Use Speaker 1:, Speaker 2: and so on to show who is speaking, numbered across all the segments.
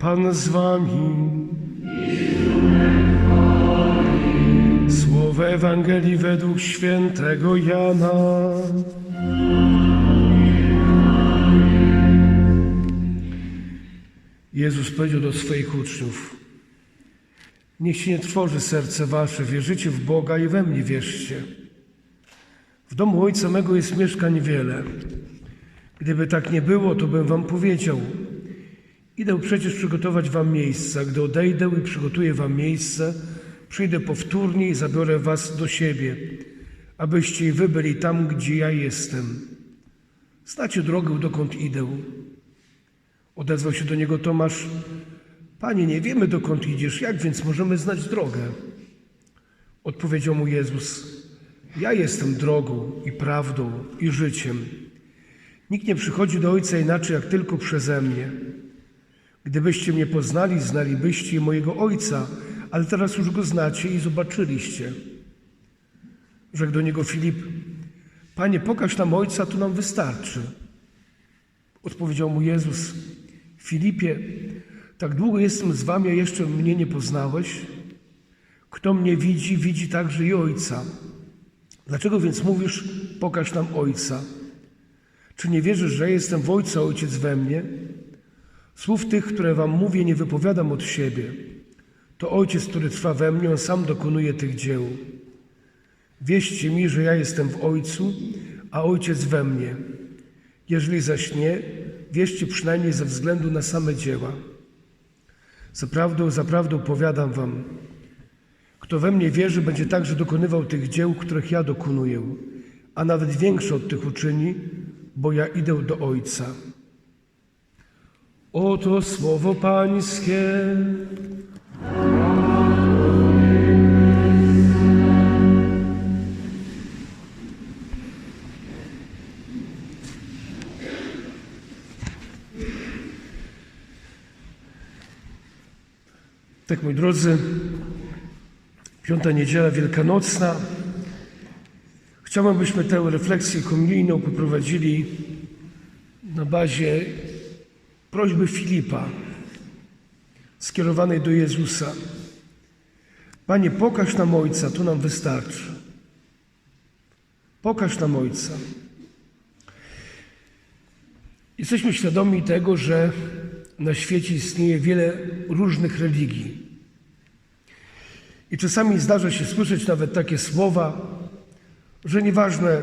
Speaker 1: Pan z wami. Słowo Ewangelii według świętego Jana. Jezus powiedział do swoich uczniów: Niech się nie trwoży serce wasze, wierzycie w Boga i we mnie wierzcie. W domu Ojca mego jest mieszkań wiele. Gdyby tak nie było, to bym wam powiedział. Idę przecież przygotować wam miejsca. Gdy odejdę i przygotuję wam miejsce, przyjdę powtórnie i zabiorę was do siebie, abyście i wy byli tam, gdzie ja jestem. Znacie drogę, dokąd idę. Odezwał się do niego Tomasz. Panie, nie wiemy dokąd idziesz, jak więc możemy znać drogę? Odpowiedział mu Jezus. Ja jestem drogą i prawdą i życiem. Nikt nie przychodzi do Ojca inaczej, jak tylko przeze mnie. Gdybyście mnie poznali, znalibyście mojego Ojca, ale teraz już go znacie i zobaczyliście. Rzekł do niego Filip, Panie, pokaż nam Ojca, to nam wystarczy. Odpowiedział mu Jezus, Filipie, tak długo jestem z wami, a jeszcze mnie nie poznałeś? Kto mnie widzi, widzi także i Ojca. Dlaczego więc mówisz, pokaż nam Ojca? Czy nie wierzysz, że jestem w Ojcu, a Ojciec we mnie? Słów tych, które wam mówię, nie wypowiadam od siebie. To Ojciec, który trwa we mnie, On sam dokonuje tych dzieł. Wierzcie mi, że ja jestem w Ojcu, a Ojciec we mnie. Jeżeli zaś nie, wierzcie przynajmniej ze względu na same dzieła. Zaprawdę, zaprawdę powiadam wam, kto we mnie wierzy, będzie także dokonywał tych dzieł, których ja dokonuję, a nawet większe od tych uczyni, bo ja idę do Ojca. Oto słowo Pańskie. Tak, moi drodzy, piąta niedziela wielkanocna. Chciałbym, byśmy tę refleksję komunijną poprowadzili na bazie prośby Filipa skierowanej do Jezusa. Panie, pokaż nam Ojca, to nam wystarczy. Pokaż nam Ojca. Jesteśmy świadomi tego, że na świecie istnieje wiele różnych religii. I czasami zdarza się słyszeć nawet takie słowa, że nieważne,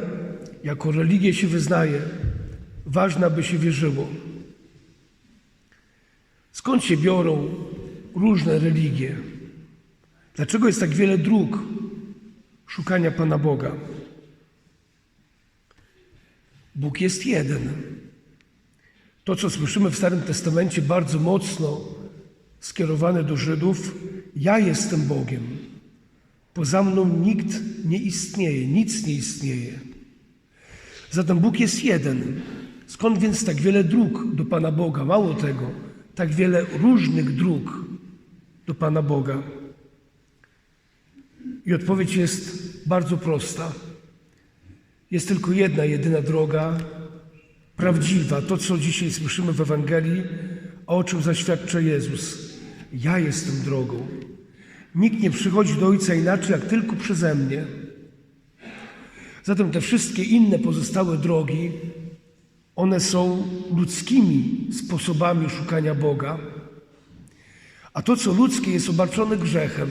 Speaker 1: jaką religię się wyznaje, ważne, aby się wierzyło. Skąd się biorą różne religie? Dlaczego jest tak wiele dróg szukania Pana Boga? Bóg jest jeden. To, co słyszymy w Starym Testamencie, bardzo mocno skierowane do Żydów: Ja jestem Bogiem. Poza mną nikt nie istnieje, nic nie istnieje. Zatem Bóg jest jeden. Skąd więc tak wiele dróg do Pana Boga? Mało tego, tak wiele różnych dróg do Pana Boga. I odpowiedź jest bardzo prosta. Jest tylko jedna, jedyna droga, prawdziwa, to co dzisiaj słyszymy w Ewangelii, a o czym zaświadcza Jezus. Ja jestem drogą. Nikt nie przychodzi do Ojca inaczej, jak tylko przeze mnie. Zatem te wszystkie inne pozostałe drogi, one są ludzkimi sposobami szukania Boga. A to, co ludzkie, jest obarczone grzechem.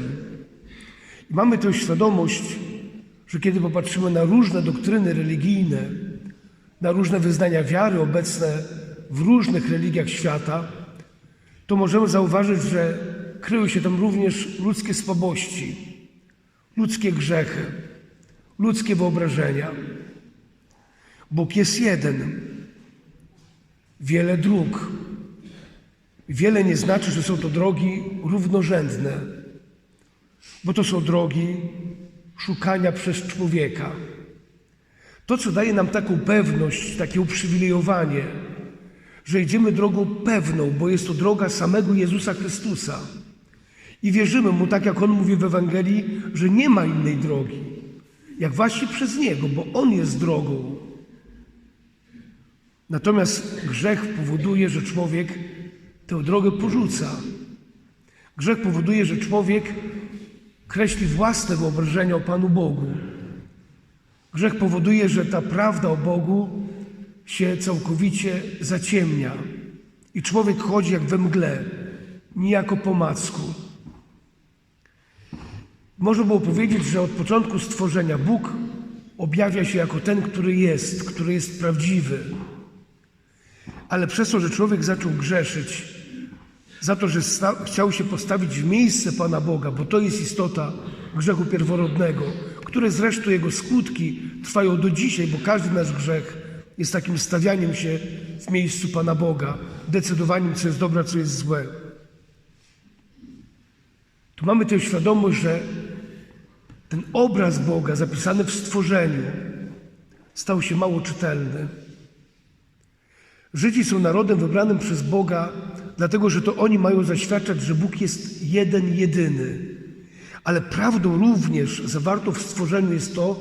Speaker 1: I mamy tę świadomość, że kiedy popatrzymy na różne doktryny religijne, na różne wyznania wiary obecne w różnych religiach świata, to możemy zauważyć, że kryły się tam również ludzkie słabości, ludzkie grzechy, ludzkie wyobrażenia. Bóg jest jeden. Wiele dróg. Wiele nie znaczy, że są to drogi równorzędne, bo to są drogi szukania przez człowieka. To, co daje nam taką pewność, takie uprzywilejowanie, że idziemy drogą pewną, bo jest to droga samego Jezusa Chrystusa. I wierzymy Mu, tak jak On mówi w Ewangelii, że nie ma innej drogi, jak właśnie przez Niego, bo On jest drogą. Natomiast grzech powoduje, że człowiek tę drogę porzuca. Grzech powoduje, że człowiek kreśli własne wyobrażenia o Panu Bogu. Grzech powoduje, że ta prawda o Bogu się całkowicie zaciemnia i człowiek chodzi jak we mgle, niejako po macku. Można było powiedzieć, że od początku stworzenia Bóg objawia się jako ten, który jest, który jest prawdziwy. Ale przez to, że człowiek zaczął grzeszyć, za to, że sta- chciał się postawić w miejsce Pana Boga, bo to jest istota grzechu pierworodnego, które zresztą jego skutki trwają do dzisiaj, bo każdy nasz grzech jest takim stawianiem się w miejscu Pana Boga, decydowaniem, co jest dobre, co jest złe. Tu mamy tę świadomość, że ten obraz Boga zapisany w stworzeniu stał się mało czytelny. Żydzi są narodem wybranym przez Boga, dlatego że to oni mają zaświadczać, że Bóg jest jeden, jedyny. Ale prawdą również zawartą w stworzeniu jest to,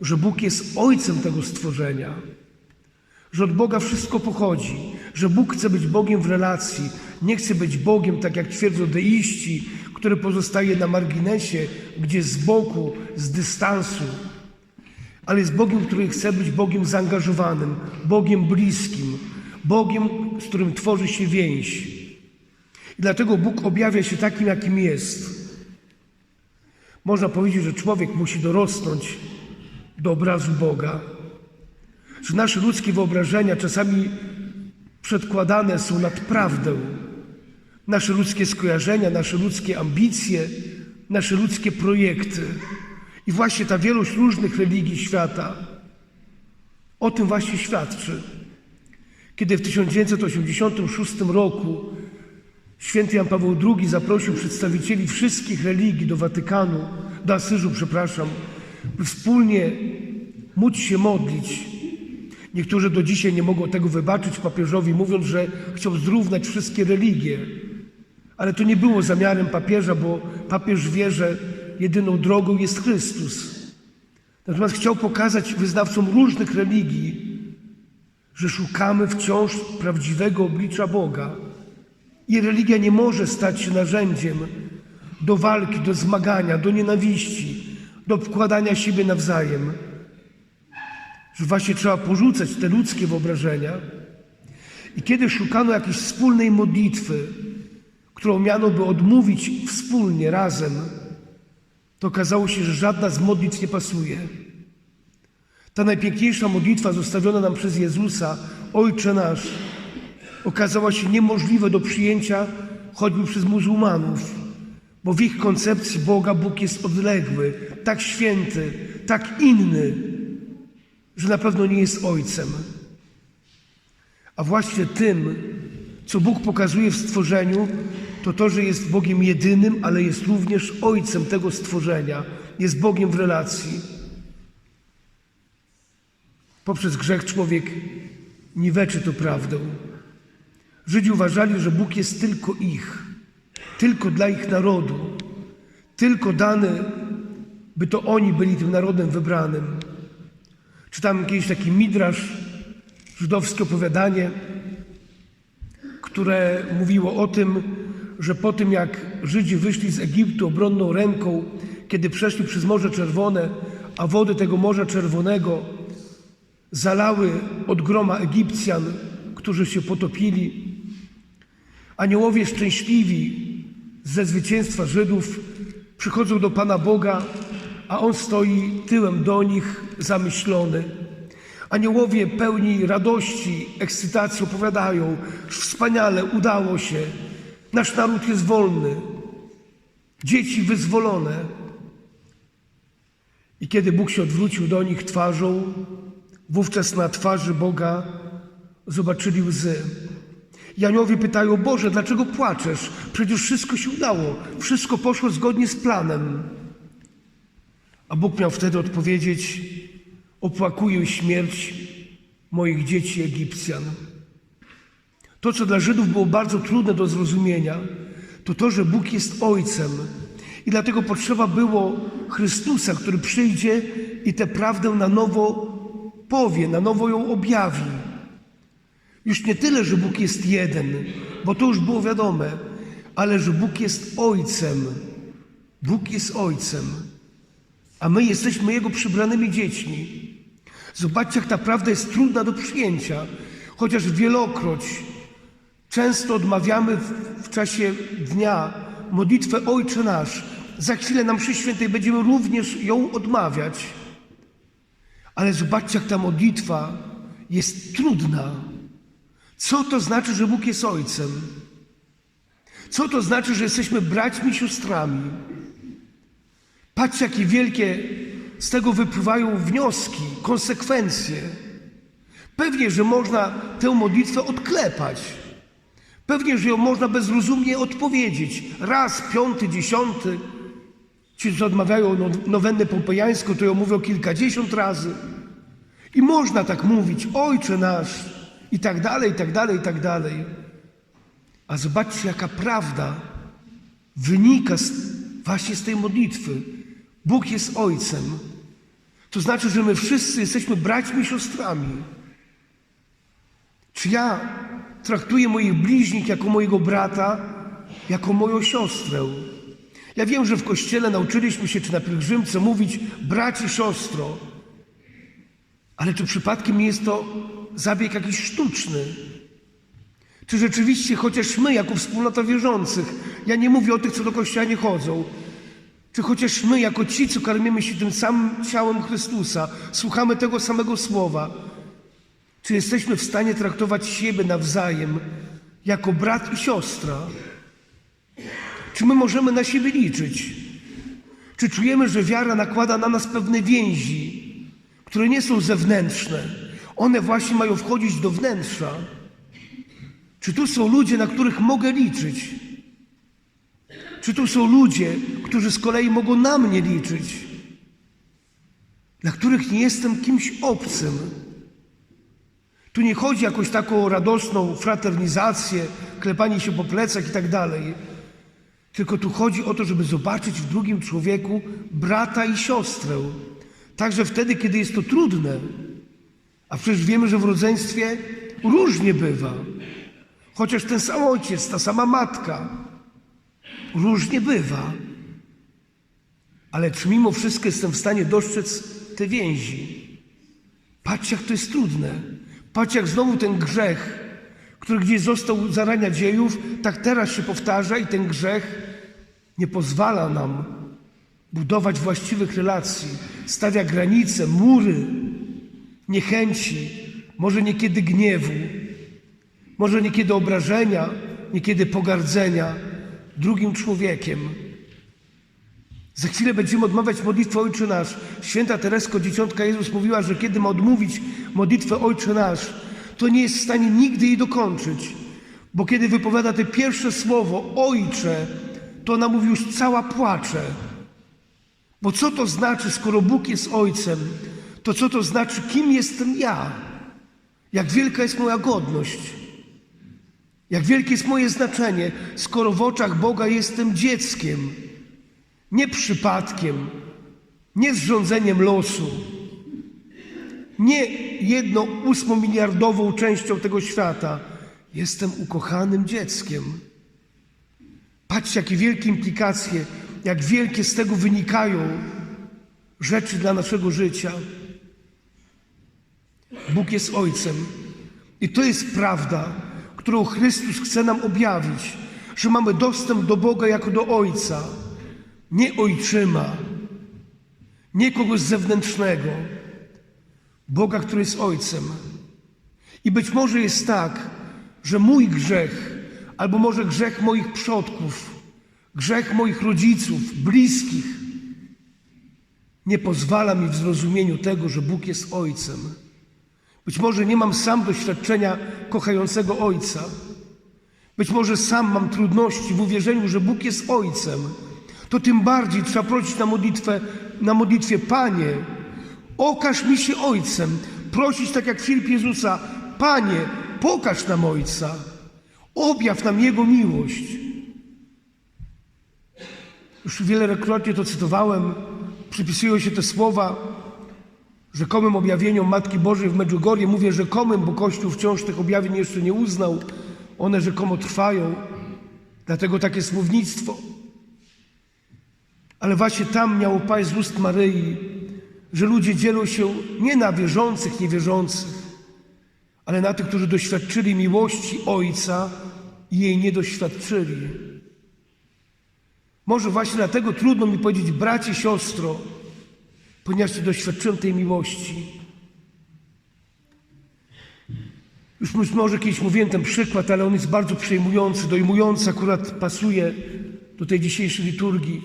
Speaker 1: że Bóg jest ojcem tego stworzenia, że od Boga wszystko pochodzi, że Bóg chce być Bogiem w relacji, nie chce być Bogiem, tak jak twierdzą deiści, który pozostaje na marginesie, gdzie z boku, z dystansu, ale jest Bogiem, który chce być Bogiem zaangażowanym, Bogiem bliskim, Bogiem, z którym tworzy się więź. I dlatego Bóg objawia się takim, jakim jest. Można powiedzieć, że człowiek musi dorosnąć do obrazu Boga, że nasze ludzkie wyobrażenia czasami przedkładane są nad prawdę. Nasze ludzkie skojarzenia, nasze ludzkie ambicje, nasze ludzkie projekty. I właśnie ta wielość różnych religii świata o tym właśnie świadczy. Kiedy w 1986 roku święty Jan Paweł II zaprosił przedstawicieli wszystkich religii do Watykanu, do Asyżu, przepraszam, by wspólnie móc się modlić. Niektórzy do dzisiaj nie mogą tego wybaczyć papieżowi, mówiąc, że chciał zrównać wszystkie religie. Ale to nie było zamiarem papieża, bo papież wie, że jedyną drogą jest Chrystus. Natomiast chciał pokazać wyznawcom różnych religii, że szukamy wciąż prawdziwego oblicza Boga. I religia nie może stać się narzędziem do walki, do zmagania, do nienawiści, do obkładania siebie nawzajem. Że właśnie trzeba porzucać te ludzkie wyobrażenia. I kiedy szukano jakiejś wspólnej modlitwy, którą miano by odmówić wspólnie, razem, to okazało się, że żadna z modlitw nie pasuje. Ta najpiękniejsza modlitwa zostawiona nam przez Jezusa, Ojcze nasz, okazała się niemożliwe do przyjęcia choćby przez muzułmanów, bo w ich koncepcji Boga Bóg jest odległy, tak święty, tak inny, że na pewno nie jest Ojcem. A właśnie tym, co Bóg pokazuje w stworzeniu, to to, że jest Bogiem jedynym, ale jest również Ojcem tego stworzenia, jest Bogiem w relacji. Poprzez grzech człowiek niweczy tę prawdę. Żydzi uważali, że Bóg jest tylko ich, tylko dla ich narodu, tylko dany, by to oni byli tym narodem wybranym. Czytałem kiedyś taki midrasz, żydowskie opowiadanie, które mówiło o tym, że po tym jak Żydzi wyszli z Egiptu obronną ręką, kiedy przeszli przez Morze Czerwone, a wody tego Morza Czerwonego zalały od groma Egipcjan, którzy się potopili, aniołowie szczęśliwi ze zwycięstwa Żydów przychodzą do Pana Boga, a On stoi tyłem do nich zamyślony. Aniołowie pełni radości, ekscytacji opowiadają, wspaniale, udało się, nasz naród jest wolny, dzieci wyzwolone. I kiedy Bóg się odwrócił do nich twarzą, wówczas na twarzy Boga zobaczyli łzy. I aniołowie pytają, Boże, dlaczego płaczesz? Przecież wszystko się udało, wszystko poszło zgodnie z planem. A Bóg miał wtedy odpowiedzieć, opłakuję śmierć moich dzieci Egipcjan. To, co dla Żydów było bardzo trudne do zrozumienia, to to, że Bóg jest Ojcem. I dlatego potrzeba było Chrystusa, który przyjdzie i tę prawdę na nowo powie, na nowo ją objawi. Już nie tyle, że Bóg jest jeden, bo to już było wiadome, ale że Bóg jest Ojcem. Bóg jest Ojcem, a my jesteśmy Jego przybranymi dziećmi. Zobaczcie, jak ta prawda jest trudna do przyjęcia, chociaż wielokroć często odmawiamy w, w czasie dnia modlitwę Ojcze Nasz. Za chwilę na mszy świętej będziemy również ją odmawiać. Ale zobaczcie, jak ta modlitwa jest trudna. Co to znaczy, że Bóg jest Ojcem? Co to znaczy, że jesteśmy braćmi siostrami? Patrzcie, jakie wielkie z tego wypływają wnioski, konsekwencje. Pewnie, że można tę modlitwę odklepać. Pewnie, że ją można bezrozumnie odpowiedzieć. Raz, piąty, dziesiąty. Ci, co odmawiają no- nowennę pompejańską, to ją mówią kilkadziesiąt razy. I można tak mówić, Ojcze nasz, i tak dalej, i tak dalej, i tak dalej. A zobaczcie, jaka prawda wynika z, właśnie z tej modlitwy. Bóg jest Ojcem. To znaczy, że my wszyscy jesteśmy braćmi i siostrami. Czy ja traktuję moich bliźnich jako mojego brata, jako moją siostrę? Ja wiem, że w kościele nauczyliśmy się, czy na pielgrzymce mówić braci, siostro. Ale czy przypadkiem nie jest to zabieg jakiś sztuczny? Czy rzeczywiście, chociaż my, jako wspólnota wierzących, ja nie mówię o tych, co do kościoła nie chodzą, czy chociaż my, jako ci, co karmimy się tym samym ciałem Chrystusa, słuchamy tego samego słowa, czy jesteśmy w stanie traktować siebie nawzajem jako brat i siostra? Czy my możemy na siebie liczyć? Czy czujemy, że wiara nakłada na nas pewne więzi, które nie są zewnętrzne? One właśnie mają wchodzić do wnętrza. Czy tu są ludzie, na których mogę liczyć? Czy tu są ludzie, którzy z kolei mogą na mnie liczyć? Dla których nie jestem kimś obcym? Tu nie chodzi o jakąś taką radosną fraternizację, klepanie się po plecach i tak dalej. Tylko tu chodzi o to, żeby zobaczyć w drugim człowieku brata i siostrę. Także wtedy, kiedy jest to trudne. A przecież wiemy, że w rodzeństwie różnie bywa. Chociaż ten sam ojciec, ta sama matka, różnie bywa. Ale czy mimo wszystko jestem w stanie dostrzec te więzi? Patrzcie, jak to jest trudne. Patrzcie, jak znowu ten grzech, który gdzieś został zarania dziejów, tak teraz się powtarza i ten grzech nie pozwala nam budować właściwych relacji. Stawia granice, mury, niechęci, może niekiedy gniewu, może niekiedy obrażenia, niekiedy pogardzenia drugim człowiekiem. Za chwilę będziemy odmawiać modlitwę Ojcze Nasz. Święta Teresko, dzieciątka Jezus mówiła, że kiedy ma odmówić modlitwę Ojcze Nasz, to nie jest w stanie nigdy jej dokończyć. Bo kiedy wypowiada te pierwsze słowo Ojcze, to ona mówi już cała płacze. Bo co to znaczy, skoro Bóg jest Ojcem, to co to znaczy, kim jestem ja? Jak wielka jest moja godność? Jak wielkie jest moje znaczenie, skoro w oczach Boga jestem dzieckiem, nie przypadkiem, nie zrządzeniem losu, nie jedną ósmą miliardową częścią tego świata. Jestem ukochanym dzieckiem. Patrzcie, jakie wielkie implikacje, jak wielkie z tego wynikają rzeczy dla naszego życia. Bóg jest Ojcem. I to jest prawda, którą Chrystus chce nam objawić, że mamy dostęp do Boga jako do Ojca, nie ojczyma, nie kogoś zewnętrznego, Boga, który jest Ojcem. I być może jest tak, że mój grzech, albo może grzech moich przodków, grzech moich rodziców, bliskich, nie pozwala mi w zrozumieniu tego, że Bóg jest Ojcem. Być może nie mam sam doświadczenia kochającego Ojca. Być może sam mam trudności w uwierzeniu, że Bóg jest Ojcem. To tym bardziej trzeba prosić na modlitwę, na modlitwie, Panie, okaż mi się Ojcem. Prosić tak jak Filip Jezusa, Panie, pokaż nam Ojca. Objaw nam Jego miłość. Już wielokrotnie to cytowałem, przypisują się te słowa, rzekomym objawieniom Matki Bożej w Medjugorje. Mówię rzekomym, bo Kościół wciąż tych objawień jeszcze nie uznał. One rzekomo trwają, dlatego takie słownictwo. Ale właśnie tam miało paść z ust Maryi, że ludzie dzielą się nie na wierzących, niewierzących, ale na tych, którzy doświadczyli miłości Ojca i jej nie doświadczyli. Może właśnie dlatego trudno mi powiedzieć, bracie, siostro, ponieważ nie doświadczyłem tej miłości. Już może kiedyś mówiłem ten przykład, ale on jest bardzo przejmujący, dojmujący, akurat pasuje do tej dzisiejszej liturgii.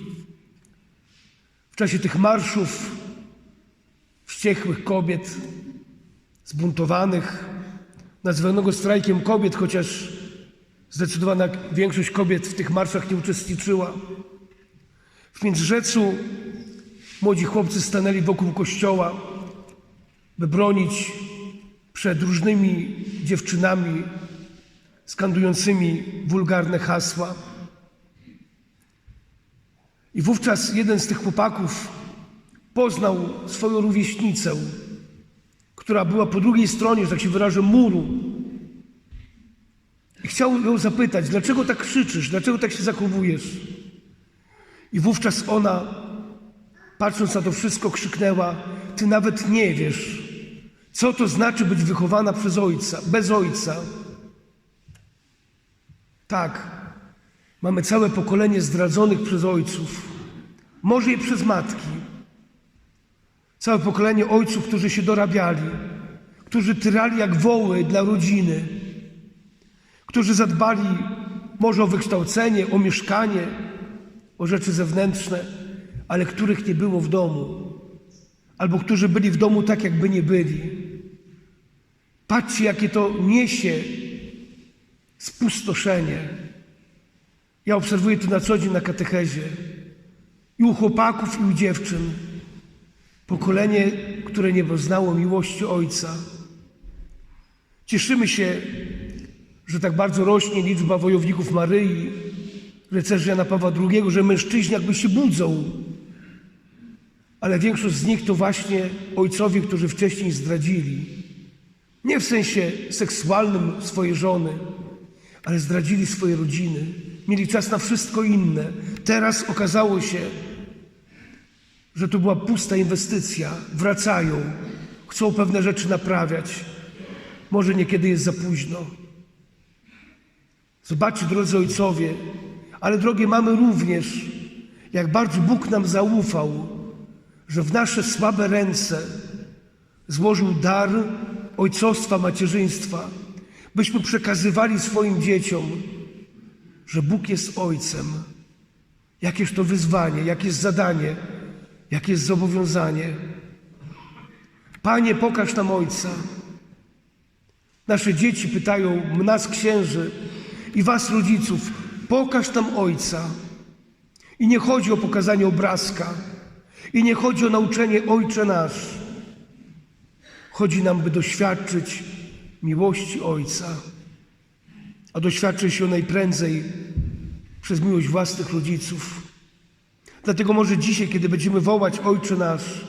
Speaker 1: W czasie tych marszów wściekłych kobiet, zbuntowanych, nazwanego strajkiem kobiet, chociaż zdecydowana większość kobiet w tych marszach nie uczestniczyła. W Międzyrzecu młodzi chłopcy stanęli wokół kościoła, by bronić przed różnymi dziewczynami skandującymi wulgarne hasła. I wówczas jeden z tych chłopaków poznał swoją rówieśnicę, która była po drugiej stronie, że tak się wyrażę, muru. I chciał ją zapytać, dlaczego tak krzyczysz, dlaczego tak się zachowujesz? I wówczas ona, patrząc na to wszystko, krzyknęła: Ty nawet nie wiesz, co to znaczy być wychowana przez ojca, bez ojca. Tak, mamy całe pokolenie zdradzonych przez ojców, może i przez matki. Całe pokolenie ojców, którzy się dorabiali, którzy tyrali jak woły dla rodziny, którzy zadbali może o wykształcenie, o mieszkanie, o rzeczy zewnętrzne, ale których nie było w domu, albo którzy byli w domu tak, jakby nie byli. Patrzcie, jakie to niesie spustoszenie. Ja obserwuję to na co dzień na katechezie. I u chłopaków, i u dziewczyn. Pokolenie, które nie poznało miłości Ojca. Cieszymy się, że tak bardzo rośnie liczba wojowników Maryi, rycerzy Jana Pawła II, że mężczyźni jakby się budzą. Ale większość z nich to właśnie ojcowie, którzy wcześniej zdradzili. Nie w sensie seksualnym swoje żony, ale zdradzili swoje rodziny. Mieli czas na wszystko inne. Teraz okazało się, że to była pusta inwestycja. Wracają, chcą pewne rzeczy naprawiać. Może niekiedy jest za późno. Zobaczcie, drodzy ojcowie, ale drogie mamy również, jak bardzo Bóg nam zaufał, że w nasze słabe ręce złożył dar ojcostwa, macierzyństwa, byśmy przekazywali swoim dzieciom, że Bóg jest Ojcem. Jakież to wyzwanie, jakie jest zadanie, jakie jest zobowiązanie. Panie, pokaż nam Ojca. Nasze dzieci pytają nas, księży i was, rodziców, pokaż nam Ojca. I nie chodzi o pokazanie obrazka, i nie chodzi o nauczenie Ojcze nasz. Chodzi nam, by doświadczyć miłości Ojca, a doświadczy się najprędzej przez miłość własnych rodziców. Dlatego może dzisiaj, kiedy będziemy wołać Ojcze nasz,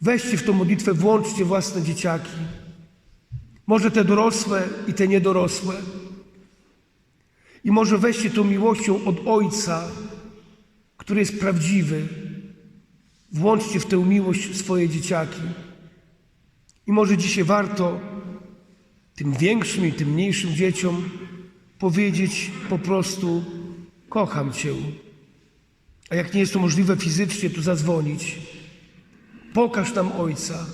Speaker 1: weźcie w tą modlitwę, włączcie własne dzieciaki. Może te dorosłe i te niedorosłe. I może weźcie tą miłością od Ojca, który jest prawdziwy. Włączcie w tę miłość swoje dzieciaki. I może dzisiaj warto tym większym i tym mniejszym dzieciom powiedzieć po prostu: Kocham Cię. A jak nie jest to możliwe fizycznie, to zadzwonić. Pokaż nam Ojca.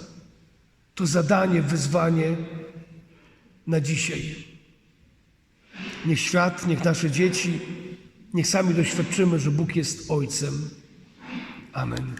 Speaker 1: To zadanie, wyzwanie na dzisiaj. Niech świat, niech nasze dzieci, niech sami doświadczymy, że Bóg jest Ojcem. Amen.